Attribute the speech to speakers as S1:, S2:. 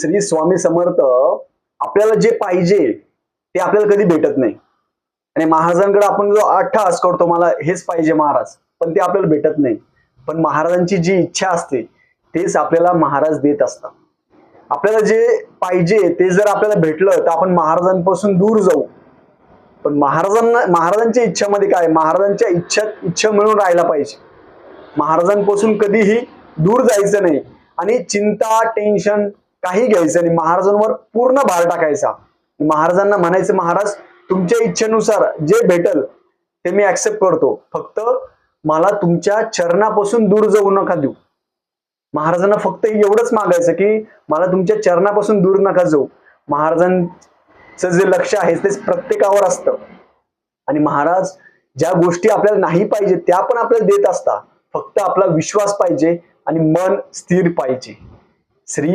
S1: श्री स्वामी समर्थ आपल्याला जे पाहिजे ते आपल्याला कधी भेटत नाही. आणि महाराजांकडे आपण जो अठ्ठास करतो मला हेच पाहिजे महाराज पण ते आपल्याला भेटत नाही. पण महाराजांची जी इच्छा असते तेच आपल्याला महाराज देत असतात. आपल्याला जे पाहिजे ते जर आपल्याला भेटलं तर आपण महाराजांपासून दूर जाऊ. पण महाराजांना महाराजांच्या इच्छामध्ये काय? महाराजांच्या इच्छा इच्छा मिळून राहायला पाहिजे. महाराजांपासून कधीही दूर जायचं नाही. आणि चिंता टेन्शन काही घ्यायचं आणि महाराजांवर पूर्ण भार टाकायचा. महाराजांना म्हणायचं महाराज तुमच्या इच्छेनुसार जे भेटल ते मी ऍक्सेप्ट करतो. फक्त मला तुमच्या चरणापासून दूर जाऊ नका देऊ. महाराजांना फक्त एवढंच मागायचं की मला तुमच्या चरणापासून दूर नका जाऊ. महाराजांचं जे लक्ष आहे ते प्रत्येकावर असतं. आणि महाराज ज्या गोष्टी आपल्याला नाही पाहिजे त्या पण आपल्याला देत असतात. फक्त आपला विश्वास पाहिजे आणि मन स्थिर पाहिजे. श्री